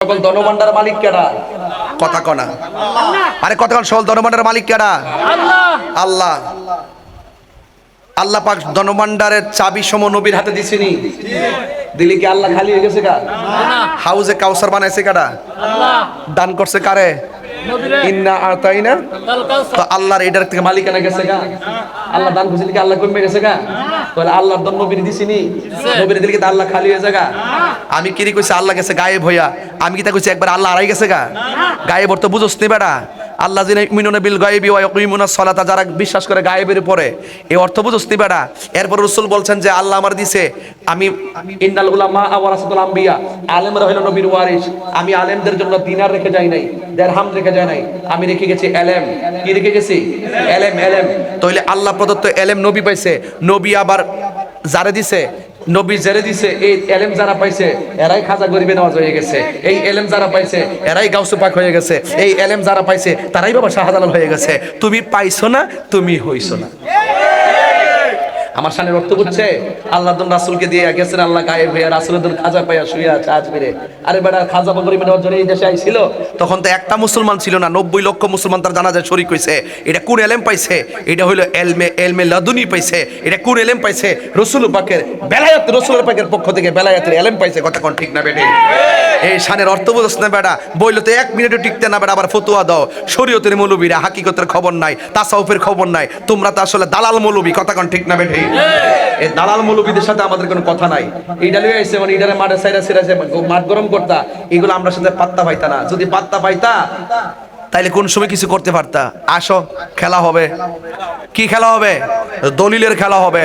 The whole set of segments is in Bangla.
সকল ধনভাণ্ডার মালিক কেডা? কথা কনা আরে কথা কন সকল ধনভাণ্ডার মালিক কেডা? আল্লাহ। আল্লাহ। পাক ধনভান্ডারের চাবি সম নবীর হাতে দিছিনি দিলি কি আল্লাহ খালি হয়ে গেছে কা হাউজে কাউসার বানাইছে কারা দান করছে কারে? ইন্না আতাইনা। তো আল্লাহর এটার থেকে মালিকানা গেছে গা। আল্লাহ দান কি আল্লাহ কমে গেছে গা? তাহলে আল্লাহর দন নবীর দিছিনি নবীর দিলে কি আল্লাহ খালি হয়ে আমি কিরি কইছি আল্লাহ গেছে গায়েব হইয়া? আমি কি তা কইছি একবার আল্লাহ আড়াই গেছে গা? গায়েব তো বুঝোস নি বেটা। আল্লাহ বিল গায়েবি ওয়া সালাতা, যারা বিশ্বাস করে গায়েবের উপরে, এই অর্থ বুঝোস নি বেটা? এরপর রাসূল বলছেন যে, আল্লাহ আমার দিছে, আমি আলেমরা নবীর ওয়ারিস আমি আলেমদের জন্য দিনার রেখে যাই নাই, দেড়হাম রেখে যায় নাই। আমি রেখে গেছি এলেম। কি রেখে গেছি? এলেম এলেম। তাহলে আল্লাহ প্রদত্ত এলেম নবী পাইছে, নবী আবার যারে দিছে? নবী জেরে দিছে, এই এলেম যারা পাইছে, এরাই খাজা গরিবে নামাজ হয়ে গেছে। এই এলেম যারা পাইছে, এরাই গাউসু পাক হয়ে গেছে। এই এলেম যারা পাইছে, তারাই বাবা শাহজালাল হয়ে গেছে। তুমি পাইছো না, তুমি হইছো না। আমার সামনে রক্ত করছে আল্লাহ রাসুলকে দিয়ে গেছেন, আল্লাহ গায়ে হয়ে রাসুলের খাজা পাইয়া শুয়ে আছে আজমিরে আরে বেটা, খাজা বকরি নেওয়ার জন্য এই দেশে আইছিল। তখন তো একটা মুসলমান ছিল না, নব্বই লক্ষ মুসলমান তার জানা যায় শরিক হইছে। এটা কোন এলেম পাইছে? এটা হইল এলমে এলমে লাদুনি পাইছে। এটা কোন এলেম পাইছে? রসুল পাকের, বেলায়াত রসুলের পাকের পক্ষ থেকে বেলায়াতের এলেম পাইছে। কথা কোন ঠিক না বেটে? এই শানের অর্থ বুঝছ না বেটা। বইলো তো এক মিনিটও টিকতে না বেটা, আবার ফতুয়া দাও। শরীয়তের মৌলবীরা হাকিকতের খবর নাই, তাসাউফের খবর নাই। তোমরা তো আসলে দালাল মৌলবী, কথা কোন ঠিক না বেটে? এই দালাল মৌলবীদের সাথে আমাদের কোনো কথা নাই। ইডালিও আইসে মানে ইডালে মাঠে সাইরা সাইরা মাঠ গরম করতা, এগুলো আমরা সাথে পাত্তা পাইতা না। যদি পাত্তা পাইতা, তাইলে কোন সময় কিছু করতে পারতা? আসো, খেলা হবে। কি খেলা হবে? দলিলের খেলা হবে।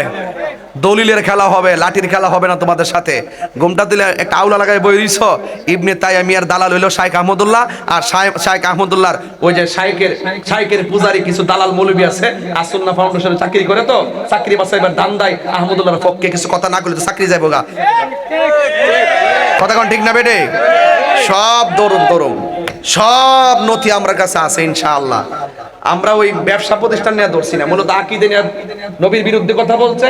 দলিলের খেলা হবে, লাঠির খেলা হবে না তোমাদের সাথে। গোমটা দিলে একটা আউলা লাগায় বই দিছ। ইবনে তাই আমি আর দালাল হইল শাইখ আহমদুল্লাহ, আর শাই- শাইখ আহমদুল্লাহর ওই যে শাইকের শাইকের পূজারি কিছু দালাল মৌলবী আছে, আসুন্না ফাউন্ডেশনে চাকরি করে তো, চাকরি বাসা এবার দান দেয়, আহমদুল্লাহর পক্ষে কিছু কথা না করলে তো চাকরি যাব গা। কথা কোন ঠিক না বেটে সব দরুম দরুম সব নথি আমার কাছে আছে, ইনশাআল্লাহ। আমরা ওই ব্যবসা প্রতিষ্ঠান নিয়ে ধরছি না। মূলত আকিদে নবীর বিরুদ্ধে কথা বলছে,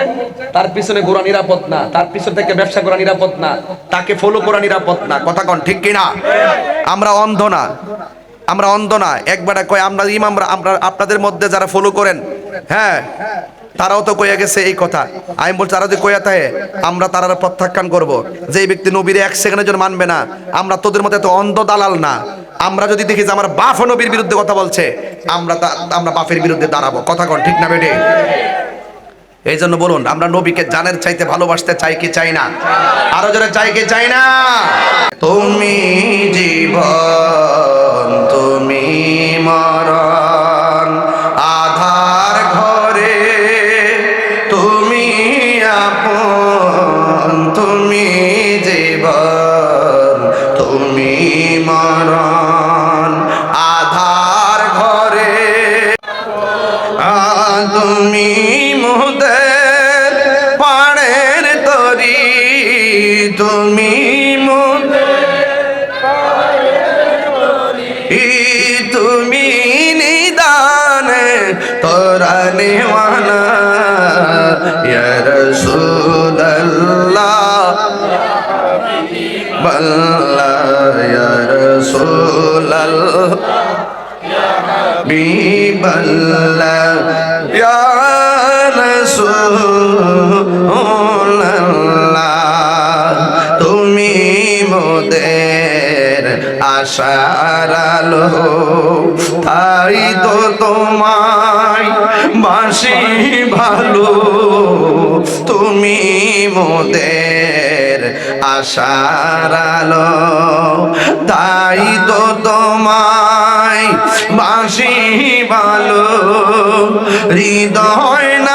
তার পিছনে গোড়া নিরাপদ না, তার পিছন থেকে ব্যবসা করা নিরাপদ না, তাকে ফলো করা নিরাপদ না। কথা কন, ঠিক কিনা? আমরা অন্ধ না। আমরা অন্ধ না। একবার কয়, আমরা ইমামরা, আমরা আপনাদের মধ্যে যারা ফলো করেন হ্যাঁ তারাও তো কইয়া গেছে এই কথা। আমি বলছি, তারা যদি কইয়া থাকে, আমরা তারা প্রত্যাখ্যান করব। যে ব্যক্তি নবীর এক সেকেন্ডের জন্য মানবে না, আমরা তোদের মধ্যে এত অন্ধ দালাল না। আমরা যদি দেখি যে আমার বাপ নবীর বিরুদ্ধে কথা বলছে, আমরা আমরা বাপের বিরুদ্ধে দাঁড়াবো। কথা কন, ঠিক না বেটে এই জন্য বলুন, আমরা নবীকে জানের চাইতে ভালোবাসতে চাই কি চাই না? আরও জোরে, চাই কি চাই না? তুমি জীবন তুমি নিদানে তোরা নেওয়ানা রাসূলুল্লাহ। বল্লা ইয়া রাসূলুল্লাহ। বিবল্লা ইয়া রাসূলুল্লাহ আশার আলো তাই তো তোমায় বাসি ভালো। তুমি মোদের আশারালো তাই তো তোমায় বাসি ভালো। হৃদয় নামে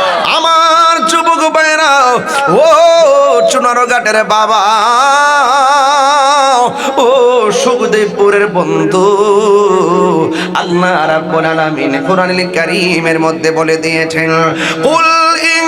ও চুনার ঘাটের বাবা। ও, সুখদেবপুরের বন্ধু। আল্লাহ রাব্বুল আলামিন কোরআনুল কারীমের মধ্যে বলে দিয়েছেন, কুল ইন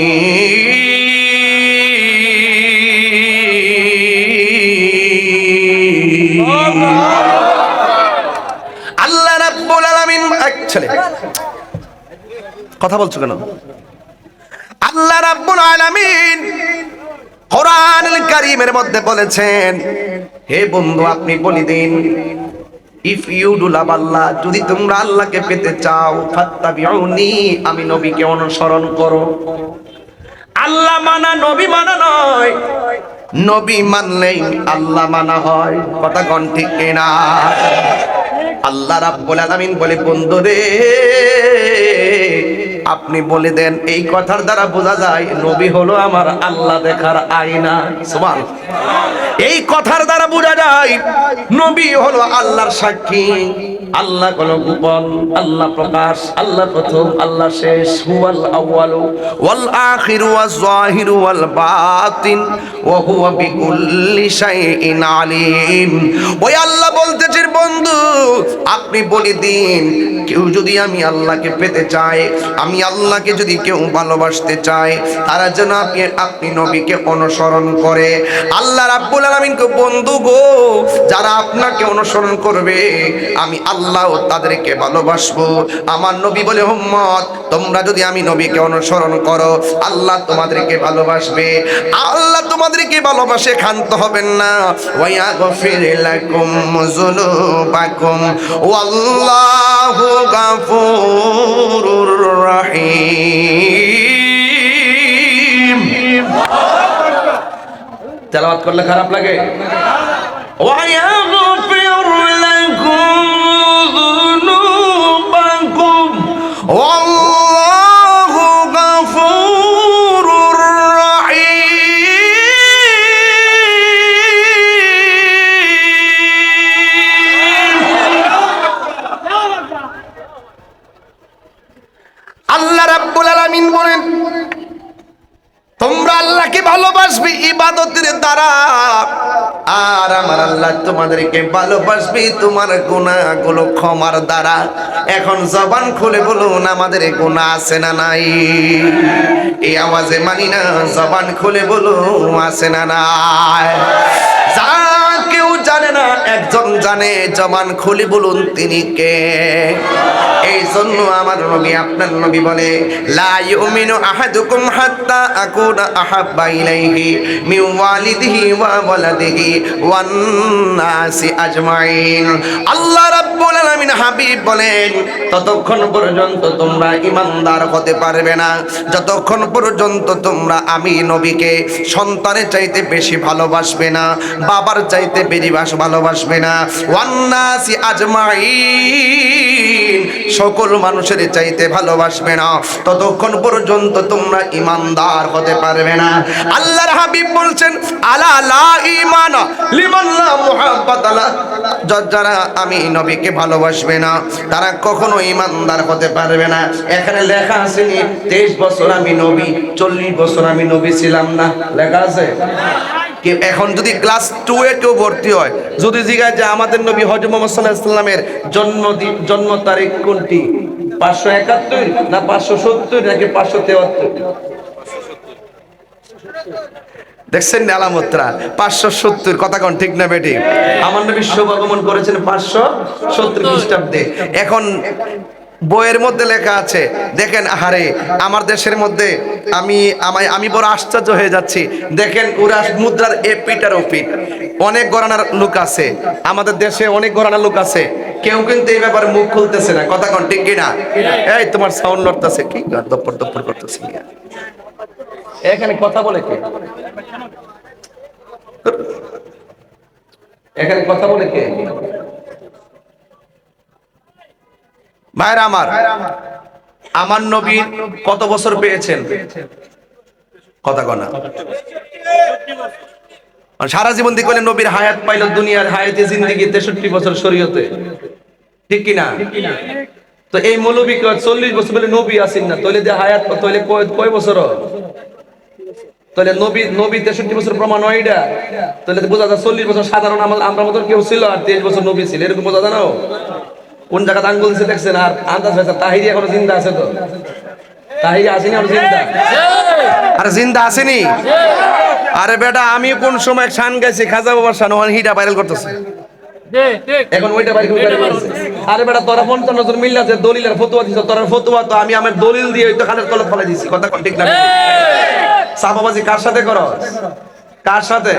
ছেলে। কথা বলছো কেন? আল্লাহ রাব্বুল আলামিন কোরআনুল কারীমের মধ্যে বলেছেন, হে বন্ধু, আপনি বলি দিন if you do love Allah যদি তোমরা আল্লাহকে পেতে চাও, ফাত্তাবিউনি, আমি নবীকে অনুসরণ করো। আল্লাহ মানা, নবী মানা নয়। নবী মানলেই আল্লাহ মানা হয়। কথা কোন ঠিক কিনা? আল্লাহ রাব্বুল আলামিন বলে বন্ধু রে আপনি বলে দেন, এই কথার দ্বারা বোঝা যায় নবী হলো আমার আল্লাহ দেখার আয়না। সুবহান। এই কথার দ্বারা বোঝা যায় নবী হলো আল্লাহর সাক্ষী। আল্লাহ কোন গোপন, আল্লাহ প্রকাশ, আল্লাহ প্রথম, আল্লাহ শেষ, হুয়াল আউয়ালু, ওয়াল আখিরু ওয়াজ জাহিরু ওয়াল বাতিন, ওয়া হুয়া বিকুল্লি শাইইন আলিম। ওই আল্লাহ বলতেছেন, বন্ধু, আপনি বলে দিন, কেউ যদি আমি আল্লাহকে পেতে চাই আমি আল্লাহকে যদি কেউ ভালোবাসতে চায়, তারা যেন আপনি আপনি নবীকে অনুসরণ করে। আল্লাহ রাব্বুল আলমিনকে বন্ধু গো, যারা আপনাকে অনুসরণ করবে, আমি আল্লাহ তাদেরকে ভালোবাসবো। আমার নবী বলে, উম্মত তোমরা যদি আমি নবীকে অনুসরণ করো, আল্লাহ তোমাদেরকে ভালোবাসবে। আল্লাহ তোমাদেরকে ভালোবাসে, ক্ষান্ত হবেন না। ওয়া গফির লাকুম যুনুবাকুম। ওয়াল্লাহু গাফুরুর রাহিম। তেলাওয়াত করলে খারাপ লাগে? ওয়া গফির লাকুম যুনুবাকুম। ওয়াল্লাহু ভালোবাসবে ইবাদতের দ্বারা। আর আমার আল্লাহ তোমাদেরকে ভালোবাসবি তোমার গুণাগুলো ক্ষমার দ্বারা। এখন জবান খুলে বলুন, আমাদের গুণা আছে না নাই? এই আওয়াজে মানি না, জবান খুলে বলুন, আছে না নাই? জানে না, একজন জানে জবান খুলি বলুন তিনি কে? এই জন্য আমার নবী, আপনার নবী বলে, লা ইউমিনু আহাদুকুম হাত্তা আকুনা আহাব্বা ইলাইহি মিন ওয়ালিদিহি ওয়া ওয়ালাদিহি ওয়ান নাসি আজমাইন। আল্লাহ রাব্বুল আলামিন হাবিব বলেন, ততক্ষণ পর্যন্ত তোমরা ইমানদার হতে পারবে না। যতক্ষণ পর্যন্ত তোমরা আমি নবীকে সন্তানের চাইতে বেশি ভালোবাসবে না, বাবার চাইতে বেশি বাস- ভালোবাসবে না। ওয়ান্নাসি আজমাইন। সকল মানুষের চাইতে ভালোবাসবে না। ততক্ষণ পর্যন্ত তোমরা ইমানদার হতে পারবে না। আল্লাহর হাবিব বলছেন, আলা লা ঈমান লিমান লা মুহাব্বাত লা য- যারা আমি নবীকে ভালোবাসবে না, তারা কখনো ইমানদার হতে পারবে না। এখানে লেখা আছে তেইশ বছর আমি নবী, চল্লিশ বছর আমি নবী ছিলাম না। লেখা আছে? এখন যদি ক্লাস টু এ কেউ ভর্তি হয়, যদি জিজ্ঞাসা যে আমাদের নবী হজ মোহাম্মদ সাল্লাহ ইসলামের জন্মদিন জন্ম তারিখ কোনটি? পাঁচশো একাত্তর না পাঁচশো সত্তর নাকি পাঁচশো তেহাত্তর? দেখছেন আলামতরা? পাঁচশো সত্তর, কথা কোন ঠিক না বেটি? আমার নবী শুভ আগমন করেছেন পাঁচশো সত্তর খ্রিস্টাব্দে। এখন বইয়ের মধ্যে লেখা আছে, দেখেন, আহারে, আমার দেশের মধ্যে আমি, আমায়, আমি বড় আশ্চর্য হয়ে যাচ্ছি। দেখেন, ওরা মুদ্রার এপিট আর ওপিট অনেক গড়ানার লোক আছে, আমাদের দেশে অনেক গড়ানার লোক আছে। কেউ কিন্তু এই ব্যাপারে মুখ খুলতেছে না, কথা কোন, ঠিক কিনা? এই, তোমার সাউন্ড নড়তেছে, কি দপ্পর দপ্পর করতেছে এখানে কথা বলে কে? এখানে কথা বলে কে? ভাইরা আমার আমার। নবী কত বছর পেয়েছেন? কথা কনা সারা জীবন দিয়ে করলেন নবীর হায়াত পাইল দুনিয়ার হায়াতে জিন্দিগি তেষট্টি বছর শরীয়তে। ঠিক কিনা? তো এই মৌলবী চল্লিশ বছর বলে নবী আসেন না তৈলে যে হায়াত তৈলে কয় কয় বছর? তাহলে নবী নবী তেষট্টি বছর প্রমাণ হয় এটা। তাহলে বোঝা যায় চল্লিশ বছর সাধারণ আমল- আমরা মতন কেউ ছিল আর তেইশ বছর নবী ছিল। এরকম বোঝা যায় না কোন জায়গাতে আঙ্গুল দিচ্ছে দেখছেন? আর আন্দাজ হয়েছে তাহিরি এখনও জিন্দা আছে তো। তাহিরি আসেনি আর জিন্দা? আর জিন্দা আসেনি? আরে বেটা আমি কোন সময় শান গেছি খাজা বাবার শান ওখানে হিটা ভাইরাল করতেছে। এখন ওইটা বাইরে আরে বেটা তোরা পঞ্চান্ন জন মিল আছে দলিলের ফতুয়া দিছ তোরা ফতুয়া তো আমি আমার দলিল দিয়ে ওই তো খানের তলে ফলাই দিছি। কথা ঠিক না? সাবাবাজি কার সাথে করো কার সাথে?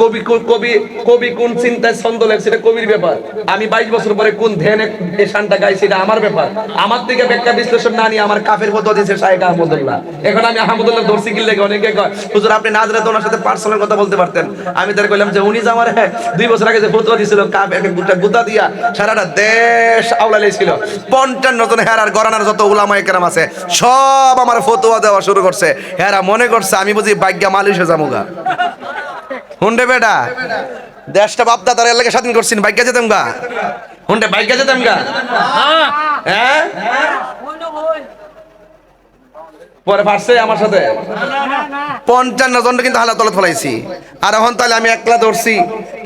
কবি কবি কবি কোন চিন্তায় ছন্দ লেখছে, এটা কবির ব্যাপার। আমি বাইশ বছর পরে কোন ধ্যানে এই শানটা গাইছি, এটা আমার ব্যাপার। আমার থেকে ব্যাখ্যা বিশ্লেষণ না নিয়ে আমার কাফের মতো দিয়েছে শাহেক আহমদুল্লাহ। এখন আমি আহমদুল্লাহ ধরছি লেগে অনেকে হুজুর, আপনি না জানলে তো ওনার সাথে পার্সোনাল কথা বলতে পারতেন। আমি তার কইলাম যে, উনি যে আমার হ্যাঁ দুই বছর আগে যে ফতোয়া দিছিল, কাপ এক গুটা গুতা দিয়া সারাটা দেশ আওলালে ছিল পঞ্চান্ন জন হেরার গরানার যত উলামা একরাম আছে, সব আমার ফতোয়া দেওয়া শুরু করছে। হেরা মনে করছে, আমি বুঝি ভাগ্যা মালিশে জামুগা হুন্ডে বেটা। দেশটা বাপদা তার এলাকা স্বাধীন করছেন ভাগ্যা যেতাম গা হুন্ডে ভাগ্যা যেতাম গা হ্যাঁ? পরে পারছে আমার সাথে? পঞ্চান্ন জন কিন্তু হালা তলে ফলাইছি। আর এখন তাহলে আমি একলা ধরছি।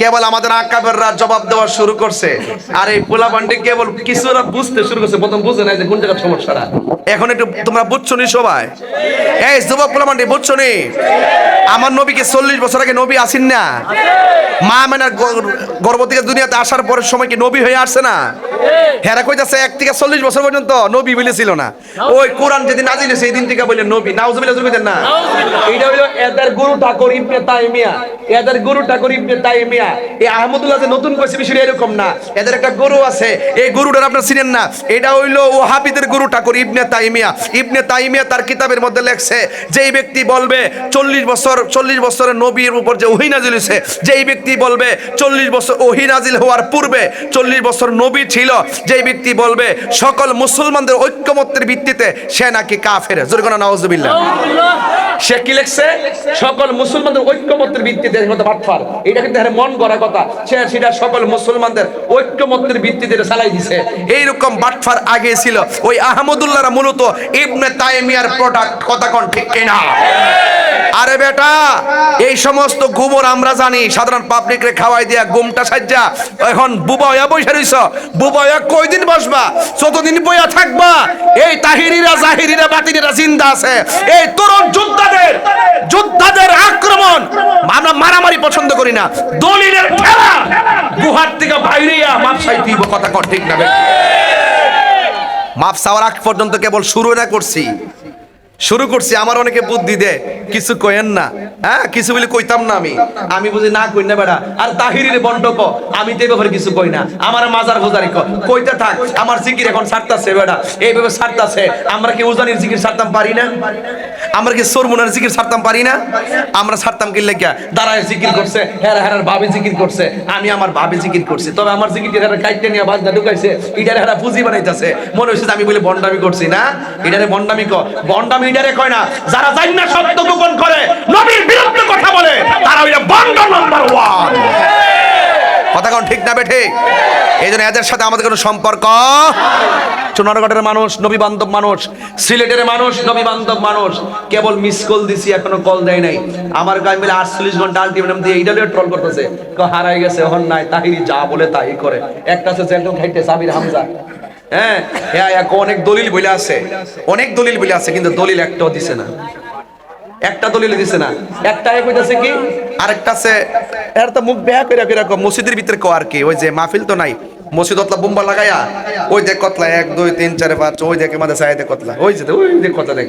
কেবল আমাদের আকাবেররা জবাব দেওয়া শুরু করছে। আর এই পোলা পান্ডে কেবল কিছুরা বুঝতে শুরু করছে। প্রথম বুঝে নাই যে কোন জায়গার সমস্যাটা। এখন একটু তোমরা বুঝছ নি সবাই? এই যুবক পোলা পান্ডে বুঝছ নি? আমার নবীকে চল্লিশ বছর আগে নবী আসেন না। মা মেনার গর্ভ থেকে দুনিয়াতে আসার পরের সময় কি নবী হয়ে আসছে না? হেরা কইতাছে, এক থেকে চল্লিশ বছর পর্যন্ত নবী বলেছিল না। ওই কোরআন যেদিন নাজিল সেই দিন থেকে বললেন নবী নাউজুবিল্লাহ কইতেন না। হইল এদের গুরু ঠাকুর ইবনে তাইমিয়া। এদের গুরু ঠাকুর ইবনে তাইমিয়া। এই আহমদুল্লাহ যে নতুন কইছে বিষয়টা এরকম না। এদের একটা গুরু আছে। এই গুরুটার আপনারা চিনেন না? এটা হইল ওহাবিদের গুরু ঠাকুর ইবনে তাইমিয়া। ইবনে তাইমিয়া তার কিতাবের মধ্যে লেখছে যেই ব্যক্তি বলবে চল্লিশ বছর চল্লিশ বছরের নবীর উপর যে ওহি নাজিল হয়েছে যেই ব্যক্তি বলবে চল্লিশ বছর ওহি নাজিল হওয়ার পূর্বে চল্লিশ বছর নবী ছিল যেই ব্যক্তি বলবে সকল মুসলমানদের ঐক্যমত্যের ভিত্তিতে সে নাকি কাফের। জোরগনা সে কি লিখছে? সকল মুসলমানদের ঐক্যমত্যের ভিত্তিতে এটা বাটফার এটা কিন্তু মন করা কথা। সে সেটা সকল মুসলমানদের ঐক্যমত্যের ভিত্তিতে চালাই দিছে। এইরকম বাটফার আগে ছিল। ওই আহমদুল্লাহরা মূলত ইবনে তাইমিয়ার প্রোডাক্ট কথা কোন ঠিক কিনা? আরে বেটা এই সমস্ত গুমর আমরা জানি সাধারণ পাবলিক রে খাওয়াই দিয়া গুমটা সাজ্জা। এখন বুবা হইয়া বইসা রইছ। বুবা হইয়া কয়দিন বসবা? যতদিন বইয়া থাকবা এই তাহিরিরা জাহিরিরা বাতিরিরা জিন্দা। আছে। এই তরুণ যোদ্ধাদের যোদ্ধাদের আক্রমণ আমরা মারামারি পছন্দ করি না। দলিলের খেলা। গুহার থেকে বাইরেয়া মাপসাই দিব, কথা কর ঠিক না? মাপ সাওয়ার আগ পর্যন্ত কেবল শুরু না করছি। শুরু করছি, আমার অনেকে বুদ্ধি দে কিছু কয়েন না। হ্যাঁ কিছু বলে কইতাম না আমি। আমি বুঝি না কই না বেড়া। আর তাহিরির বন্টক আমি তো ব্যাপারে কিছু কই না। আমার মাজার গোজারি কইতে থাক, আমার জিকির এখন ছাড়তাছে বেড়া। এইভাবে ছাড়তাছে আমরা কি উজানির জিকির ছাড়তাম পারি না? আমরা কি সরমুনার জিকির ছাড়তাম পারি না? আমরা ছাড়তাম কি লেখা দাঁড়ায় জিকির করছে হেরা হেরার ভাবে জিকির করছে। আমি আমার ভাবে জিকির করছি। তবে আমার জিকির হেরা কাইটে নিয়ে বাজনা ঢুকাইছে। এটারে হেরা পুঁজি বানাইতেছে। মনে হচ্ছে আমি বলে বন্ডামি করছি না? এটারে বন্ডামি ক। বন্ডামি এটারে কয় না, যারা জানি না সত্য গোপন করে, নবীর বিরুদ্ধে কথা বলে, তারা ওইটা বন্ড নাম্বার ওয়ান কথা কোন ঠিক না বেঠে এই জন্য এদের সাথে আমাদের কোনো সম্পর্ক? চুনারগড়ের মানুষ নবী বান্ধব মানুষ, সিলেটের মানুষ নবী বান্ধব মানুষ, কেবল মিস কল দিছি, এখনও কল দেয় নাই। আমার গায়ে মিলে আটচল্লিশ ঘণ্টা আলটিমেটাম দিয়ে এইটা ট্রল করতেছে। হারাই গেছে এখন নাই, তাহিরি যা বলে তাই করে। একটা আছে জেলটন খাইতে, সাবির হামজা। হ্যাঁ হ্যাঁ এক অনেক দলিল বলে আছে। অনেক দলিল বলে আছে, কিন্তু দলিল একটাও দিছে না। একটা দলিল দিছে না। একটা এক কি? আরেকটা আছে, এর তো মুখ বেয়া করে এরকম মসজিদের ভিতরে কো আর কি, ওই যে মাহফিল তো নাই। মসজিদ অতলা বোম্বা লাগায়া, ওই দেখ কতলা, এক, দুই, তিন, চার, পাঁচ ওই দেখে মাঝে সাইডে কতলা। ওই যে ওই দেখ কত দেখ।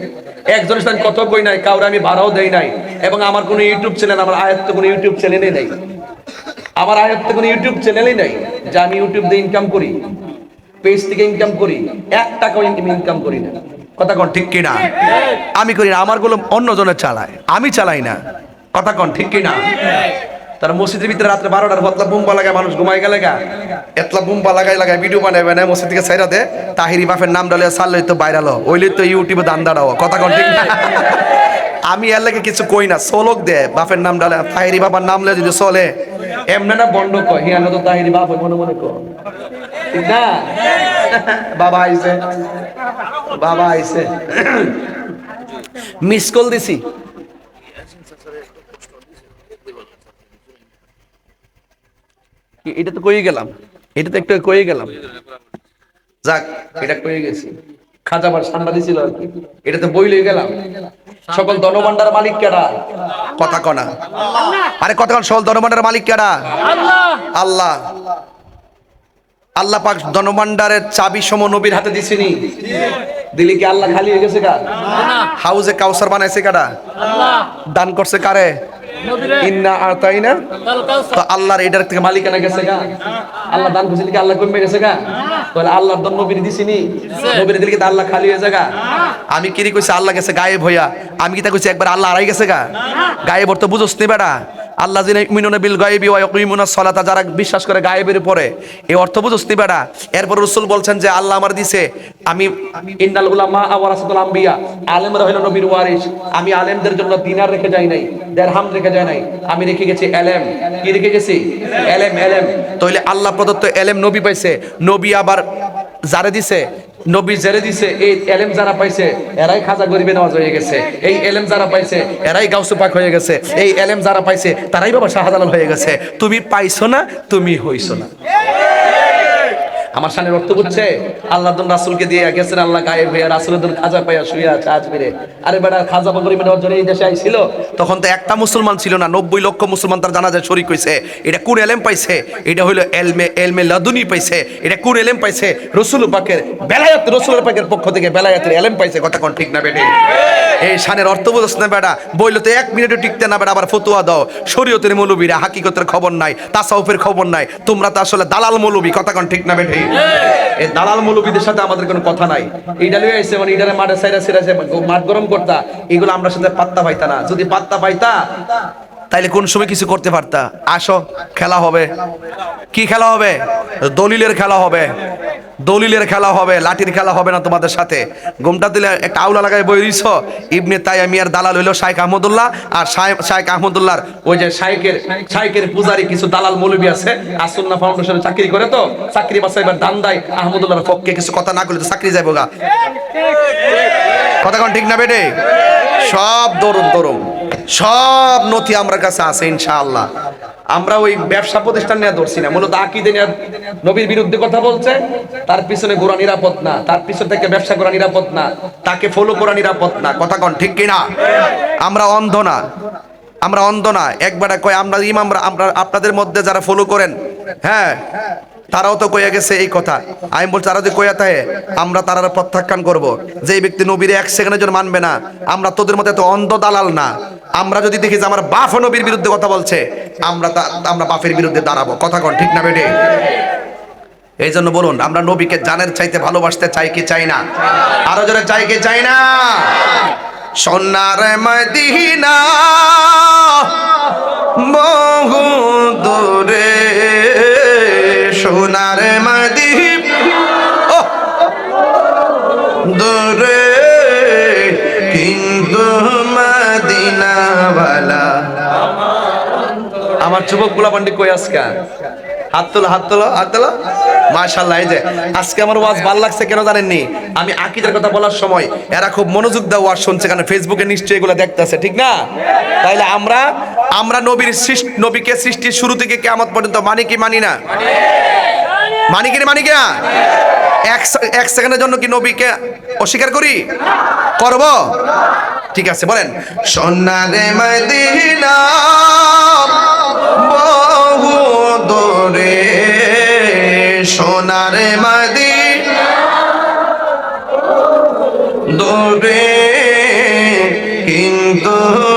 একজনের সাথে কত কই নাই, কাউরে আমি ভাড়াও দেই নাই। এবং আমার কোনো ইউটিউব চ্যানেল, আমার আয়ত্ত কোনো ইউটিউব চ্যানেলই নেই। আমার আয়ত্তে কোনো ইউটিউব চ্যানেলই নাই, যে আমি ইউটিউব দিয়ে ইনকাম করি। পেজ থেকে ইনকাম করি এক টাকাও ইনকাম করি না। কথা কন ঠিক কিনা? আমি করি না আমারগুলো অন্যজনের চালায় আমি চালাই না। কথা কন ঠিক কিনা? তার মসজিদের ভিতরে রাত্রে বারোটার বতলা বুম্বা লাগায় মানুষ ঘুমাই গেলে গা। এতলা বুম্বা লাগাই লাগায় ভিডিও বানাবে না মসজিদ থেকে সাইরা দে তাহিরি বাপের নাম ডালে সারলে তো বাইরালো ওইলে তো ইউটিউবে দান দাঁড়াও। কথা কন ঠিক না আমি এর লাগে কিছু কই না সোলক দে বাপের নাম ডালে তাহিরি বাবার নাম লে যদি চলে। এমনি না বন্ধ কয় হিয়ানো তো তাহিরি বাপ মনে মনে কর। ঠিক না। বাবা আইছে। বাবা আইছে। মিস কল দিছি। এটা তো কই গেলাম। এটা তো একটু কই গেলাম। যাক এটা কই গেছি। খাজাবার সান্ডা দিছিল আর কি। এটা তো বই লই গেলাম। সকল ধনভান্ডার মালিক কেডা? কথা কনা। আরে কথা সকল ধনভান্ডার মালিক কেডা? আল্লাহ। আল্লাহ। পাক ধনভান্ডারের চাবি সম নবীর হাতে দিছিনি দিলি কি আল্লাহ খালি হয়ে গেছে কা হাউজে কাউসার বানাইছে কারা? দান করছে কারে? ইন্না আতাইনা। তো আল্লাহর এটার থেকে মালিকানা গেছে গা আল্লাহ দান করছে কি আল্লাহ কমে গেছে গা তাহলে আল্লাহর দন নবীর দিছিনি নবীর দিলে কি আল্লাহ খালি হয়ে আমি কিরি কইছি আল্লাহ গেছে গায়েব হইয়া? আমি কি তা কইছি একবার আল্লাহ আড়াই গেছে গা গায়েব তো বুঝোস নি বেড়া আল্লাহ বিল গায়েবি ওয়া সালাতা, যারা বিশ্বাস করে গায়েবের উপরে, এই অর্থ বুঝোস নি এরপর রাসূল বলছেন যে, আল্লাহ আমার দিছে, আমি ইন্নাল উলামা ওয়ারাসাতুল আম্বিয়া নবীর ওয়ারিস আমি আলেমদের জন্য দিনার রেখে যাই নাই, দেড়হাম রেখে যায় নাই। আমি রেখে গেছি এলেম। কি রেখে গেছি? এলেম এলেম। তাহলে আল্লাহ প্রদত্ত এলেম নবী পাইছে, নবী আবার যারে দিছে? নবী জেরে দিছে, এই এলেম যারা পাইছে, এরাই খাজা গরিবে নামাজ হয়ে গেছে। এই এলেম যারা পাইছে, এরাই গাউসু পাক হয়ে গেছে। এই এলেম যারা পাইছে, তারাই বাবা শাহজালাল হয়ে গেছে। তুমি পাইছো না, তুমি হইছো না। আমার সামনে রক্ত বুঝছে আল্লাহ রাসুলকে দিয়ে গেছেন, আল্লাহ গায়ে হইয়া রাসুলের দন খাজা পাইয়া শুয়ে আছে আজমিরে আরে বেটা, খাজা বকরি মেনে জন্য এই দেশে আইছিল? তখন তো একটা মুসলমান ছিল না, নব্বই লক্ষ মুসলমান তার জানা যায় শরিক হইছে। এটা কোন এলেম পাইছে? এটা হইল এলমে এলমে লাদুনি পাইছে। এটা কোন এলেম পাইছে? রসুল পাকের, বেলায়াত রসুলের পাকের পক্ষ থেকে বেলায়াতের এলেম পাইছে, কথা কোন ঠিক না বেটে? এই শানের অর্থ বুঝছ না বেটা। বইলো তো এক মিনিটও টিকতে না বেটা, আবার ফতুয়া দাও। শরীয়তের মৌলবীরা হাকিকতের খবর নাই, তাসাউফের খবর নাই। তোমরা তো আসলে দালাল মৌলবী, কথা কোন ঠিক না বেটে? এই দালাল মৌলবীদের সাথে আমাদের কোনো কথা নাই। এইটা লিয়ে মানে এইটারে মাঠে সাইরা সিরা মাঠ গরম করতা, এগুলো আমরা সাথে পাত্তা পাইতা না। যদি পাত্তা পাইতা তাইলে কোন সময় কিছু করতে পারতা? আসো, খেলা হবে। কি খেলা হবে? দলিলের খেলা হবে। দলিলের খেলা হবে, লাঠির খেলা হবে না তোমাদের সাথে। গোমটা দিলে একটা আউলা লাগায় বই দিছ। ইবনে আমি আর দালাল হইল শাইখ আহমদুল্লাহ, আর শাই- শাইখ আহমদুল্লাহর ওই যে শাইকের শাইকের পূজারি কিছু দালাল মৌলবী আছে, আসুন্না ফাউন্ডেশনে চাকরি করে তো, চাকরি বাসা এবার দান দেয়, আহমদুল্লাহর পক্ষে কিছু কথা না করলে তো চাকরি যাব গা কথা কোন ঠিক না বেটে? সব দরুম দরুম সব নথি আমার কাছে আছে, ইনশাআল্লাহ। আমরা ওই ব্যবসা প্রতিষ্ঠান নিয়ে ধরছি না। মূলত আকিদে নবীর বিরুদ্ধে কথা বলছে, তার পিছনে ঘোরা নিরাপদ না, তার পিছন থেকে ব্যবসা করা নিরাপদ না, তাকে ফলো করা নিরাপদ না। কথা কন, ঠিক কিনা? আমরা অন্ধ না। আমরা অন্ধ না। একবার কয়, আমরা ইমামরা আমরা আপনাদের মধ্যে যারা ফলো করেন হ্যাঁ তারাও তো কইয়া গেছে এই কথা। আমি বলছি, তারা যদি কইয়া থাকে, আমরা তারা প্রত্যাখ্যান করব। যে ব্যক্তি নবীর এক সেকেন্ডের জন্য মানবে না, আমরা তোদের মধ্যে এত অন্ধ দালাল না। আমরা যদি দেখি যে আমার বাপ নবীর বিরুদ্ধে কথা বলছে, আমরা তা- আমরা বাপের বিরুদ্ধে দাঁড়াবো। কথা কন, ঠিক না বেটে এই জন্য বলুন, আমরা নবীকে জানের চাইতে ভালোবাসতে চাই কি চাই না? আরও জোরে, চাই কি চাই না? সোনার মদিনা বহু দূরে, সোনার মদিনা দূরে আমার যুবকগুলা পান্ডি কই আজকা? হাত তোলো হাত তোলো হাত তোলো। মাশাল্লাহ এই যে, আজকে আমার ওয়াজ ভালো লাগছে কেন জানেননি? আমি আকিদের কথা বলার সময় এরা খুব মনোযোগ দেওয়া ওয়াজ শুনছে, কারণ ফেসবুকে নিশ্চয়ই এগুলো দেখতেছে, ঠিক না? তাইলে আমরা আমরা নবীর সৃষ্টি, নবীকে সৃষ্টির শুরু থেকে কেমন পর্যন্ত মানি কি মানি না? মানি কি মানি কি? না এক সেকেন্ডের জন্য কি নবীকে অস্বীকার করি? করব? ঠিক আছে, বলেন। সোনারে মদিনা, বহু দূরে। সোনারে মদিনা, দূরে। কিন্তু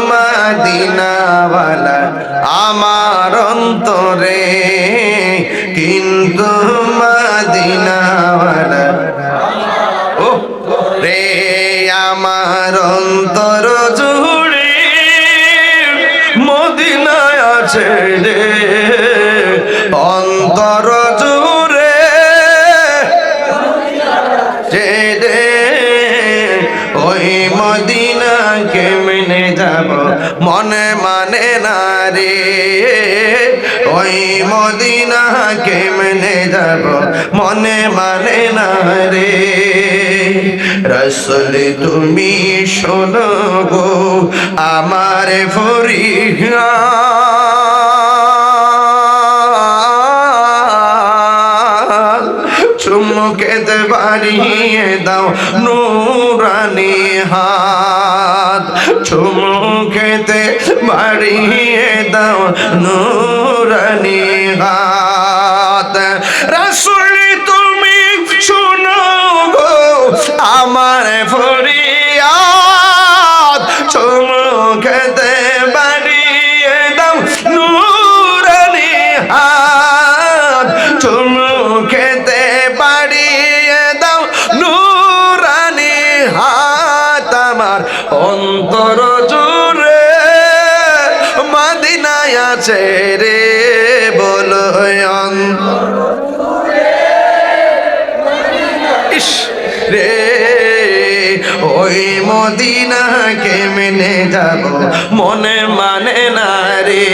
মদিনাওয়ালা আমার অন্তরে। কিন্তু মদিনাওয়ালা অন্তর জুড়ে মদিনায় আছে রে। অন্তর জুড়ে রে ওই মদিনা কেমনে যাব? মনে মানে না রে। ওই মদিনা কেমনে যাব? মনে মানে না রে। রসল, তুমি শোনো গো, আমার ফরিয়া চুমুকেতে বাড়িয়ে দাও নুরানি হাত। চুমুকেতে বাড়িয়ে দাও নুরানি হাত। রাসুলি আমার মদিনা কেমনে যাব। মনে মানে না রে।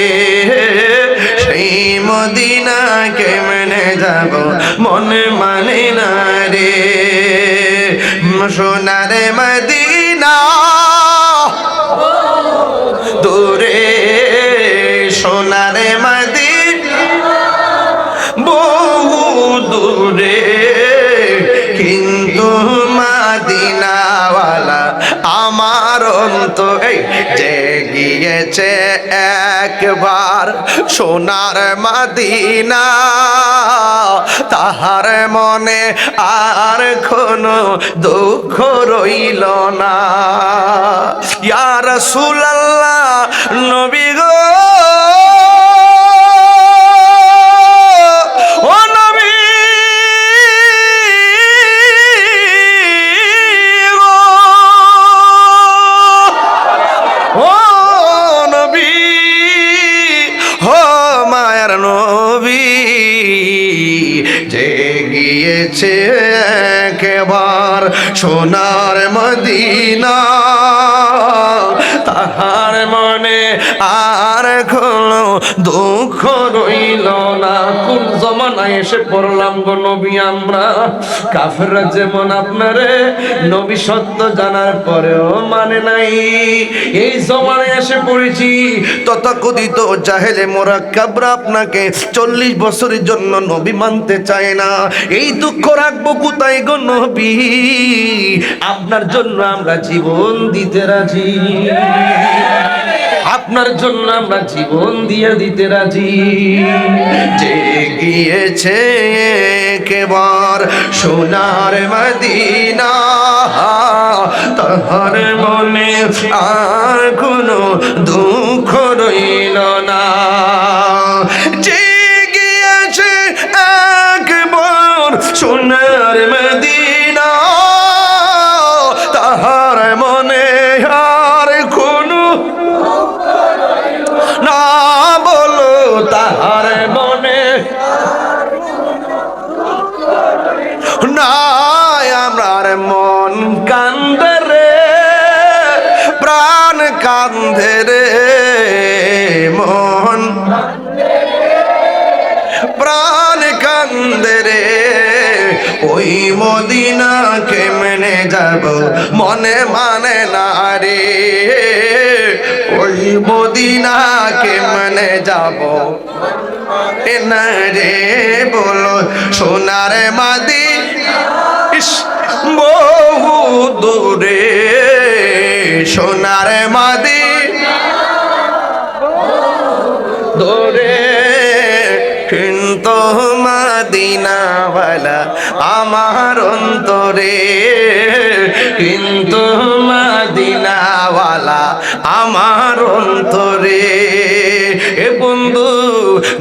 সেই মদিনা কেমনে যাব। মনে মানে না রে। সোনারে মদিনা দূরে, সোনারে মদিনা বহু দূরে। কিন্তু অন্ত এই গিয়েছে একবার সোনার মাদিনা। তাহার মনে আর কোনো দুঃখ রইল না। ইয়ার সুলাল্লাহ নবী গো। একবার সোনার মদিনা কোনো দুঃখ রইল না। কোন জমানায় এসে পড়লাম গো নবী, আমরা? কাফেররা যেমন আপনারে নবী সত্য জানার পরেও মানে নাই। এই জমানায় এসে পড়েছি, তথাকথিত জাহেলে মোরা কাবরা আপনাকে চল্লিশ বছরের জন্য নবী মানতে চায় না। এই দুঃখ রাখব কোথায় গো নবী? আপনার জন্য আমরা জীবন দিতে রাজি। আপনার জন্য আমরা জীবন দিয়ে দিতে রাজি। যে গিয়েছে কেবার সোনার মদিনা, তাহার মনে আর কোনো দুঃখ রইল না। যে গিয়েছে একবার সোনার মদিনা কান্দে রে মন। প্রাণ কান্দে রে, ওই মদিনা কেমনে যাব, মনে মানে না রে। ওই মদিনা কেমনে যাব। রে বলো, সোনার মাদি বহু দূরে। সোনার মাদি আমার অন্তরে। কিন্তু মাদিনাওয়ালা আমার অন্তরে। এ বন্ধু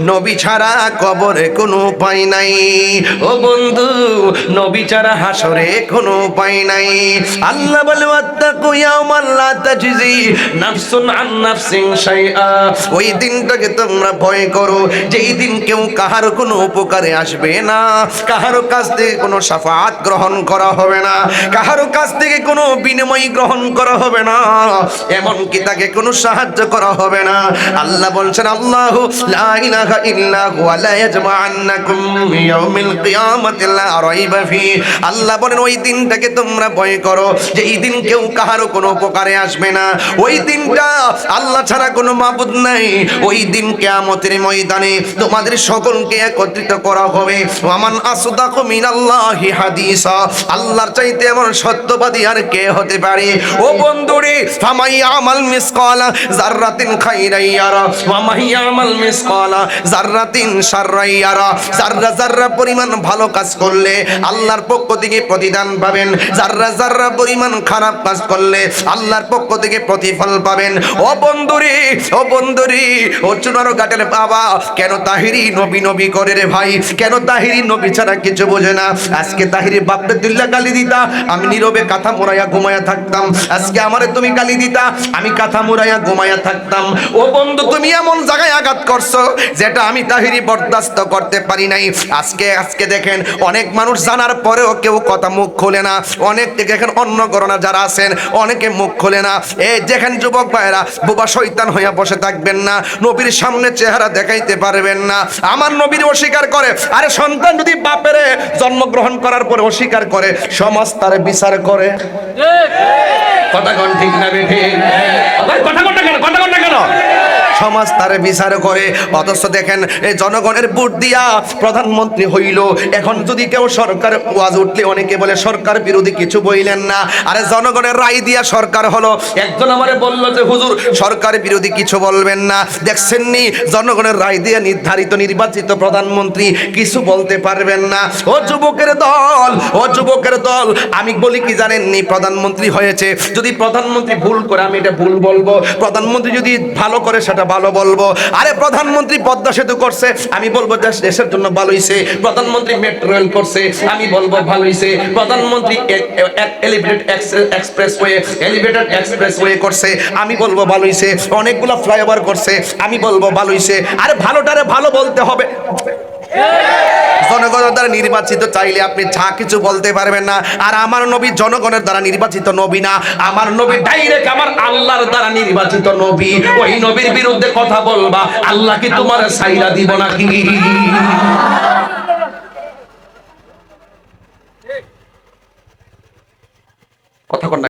নবী ছাড়া কবরে কোনো উপায় নাই। ও বন্ধু, নবী ছাড়া হাসরে কোনো উপায় নাই। আল্লাহ বলে, ওয়াত্তাকু ইয়াওমান লা তাজজি নাফসুন আন নাফসিন শাইআ। ওই দিনটাকে তোমরা ভয় করো, যেই দিন কেউ কাহার কোনো উপকারে আসবে না। কাহারো কাছ থেকে কোনো সাফাত গ্রহণ করা হবে না। কাহারো কাছ থেকে কোনো বিনিময় গ্রহণ করা হবে না। এমনকি তাকে কোনো সাহায্য করা হবে না। আল্লাহ বলছেন, আল্লাহ লা ইল্লা হুয়া লা ইয়াজমাআন্নাকুম ইয়াউমিল কিয়ামাতি, লা রাইবা ফি আল্লাহ বলেন, ওই দিনটাকে তোমরা ভয় করো যে এই দিন কেউ কাহারও কোনো উপকারে আসবে না। ওই দিনটা আল্লাহ ছাড়া কোনো মাবুদ নাই। ওই দিন কিয়ামতের ময়দানে তোমাদের সকলকে একত্রিত করা হবে। ওয়ামান আসদাকু মিনাল্লাহি হাদিসা। আল্লাহর চাইতে এমন সত্যবাদী আর কে হতে পারে? ও বন্ধুরে, ফামাই আমাল মিসকালা জাররাতিন খাইরাইয়ারা ওয়া মাহিয়ামাল মিসকালা জাররাতিন শাররাইয়ারা জাররা জাররা পরিমাণ ভালো কাজ করলে আল্লাহর পক্ষ থেকে প্রতিদান পাবেন। জাররা জাররা পরিমাণ খারাপ কাজ করলে আল্লাহর পক্ষ থেকে প্রতিফল পাবেন। ও বন্ধুরে ও বন্ধুরে, ও চুনারো ঘাটের বাবা, কেন তাহিরি নবী নবী করে রে ভাই? কেন তাহিরি নবী ছাড়া কিছু বোঝে না? আজকে তাহিরি বাপরে দুল্লা গালি দিতা, আমি নীরবে কাঁথা মোড়াইয়া ঘুমায়া থাকতাম। আজকে আমারে তুমি গালি দিতা, আমি কাঁথা মোড়াইয়া ঘুমায়া থাকতাম। ও বন্ধু, তুমি এমন জায়গায় আঘাত করছ, যেটা আমি তাহিরি বরদাস্ত করতে পারি নাই। আজকে আজকে দেখেন অনেক মানুষ জানার পরেও কেউ কথা মুখ খোলে না। অনেক দেখেন অন্য গণনা যারা আছেন অনেকে মুখ খোলে না। এই দেখেন যুবক ভাইরা বোবা শয়তান হইয়া বসে থাকবেন না। নবীর সামনে চেহারা দেখাইতে পারবেন না। আমার নবীর অস্বীকার করে আরে সন্তান যদি বাপেরে জন্মগ্রহণ করার পরে অস্বীকার করে সমাজ তার বিচার করে। কথা কোন ঠিক না বেঠে? কথা কোনটা কেন কথা কোনটা কেন? সমাজ তার বিচার করে। অথচ দেখেন, এই জনগণের ভোট দিয়া প্রধানমন্ত্রী হইল। এখন যদি কেউ সরকার ওয়াজ উঠলে অনেকে বলে, সরকার বিরোধী কিছু বইলেন না। আরে জনগণের রায় দিয়া সরকার হলো। একজন আমারে বলল যে, হুজুর, সরকার বিরোধী কিছু বলবেন না। দেখছেন নি জনগণের রায় দিয়ে নির্ধারিত নির্বাচিত প্রধানমন্ত্রী কিছু বলতে পারবেন না। ও যুবকের দল, ও যুবকের দল, আমি বলি কি জানেননি? প্রধানমন্ত্রী হয়েছে। যদি প্রধানমন্ত্রী ভুল করে, আমি এটা ভুল বলব। প্রধানমন্ত্রী যদি ভালো করে সেটা ভালো বলব। আরে প্রধানমন্ত্রী পদ্মা সেতু করছে, আমি বলব দেশ, দেশের জন্য ভালো হইছে। প্রধানমন্ত্রী মেট্রো রেল করছে, আমি বলব ভালো হইছে। প্রধানমন্ত্রী elevated expressway elevated expressway করছে, আমি বলব ভালো হইছে। অনেকগুলো ফ্লাইওভার করছে, আমি বলব ভালো হইছে। আরে ভালোটারে ভালো বলতে হবে। জনগণের দ্বারা নির্বাচিত চাইলে আপনি যা কিছু বলতে পারবেন না। আর আমার নবী জনগণের দ্বারা নির্বাচিত নবী না। আমার নবী ডাইরেক্ট আমার আল্লাহর দ্বারা নির্বাচিত নবী। ওই নবীর বিরুদ্ধে কথা বলবা আল্লাহ কি তোমার সাইলা দিব নাকি কথা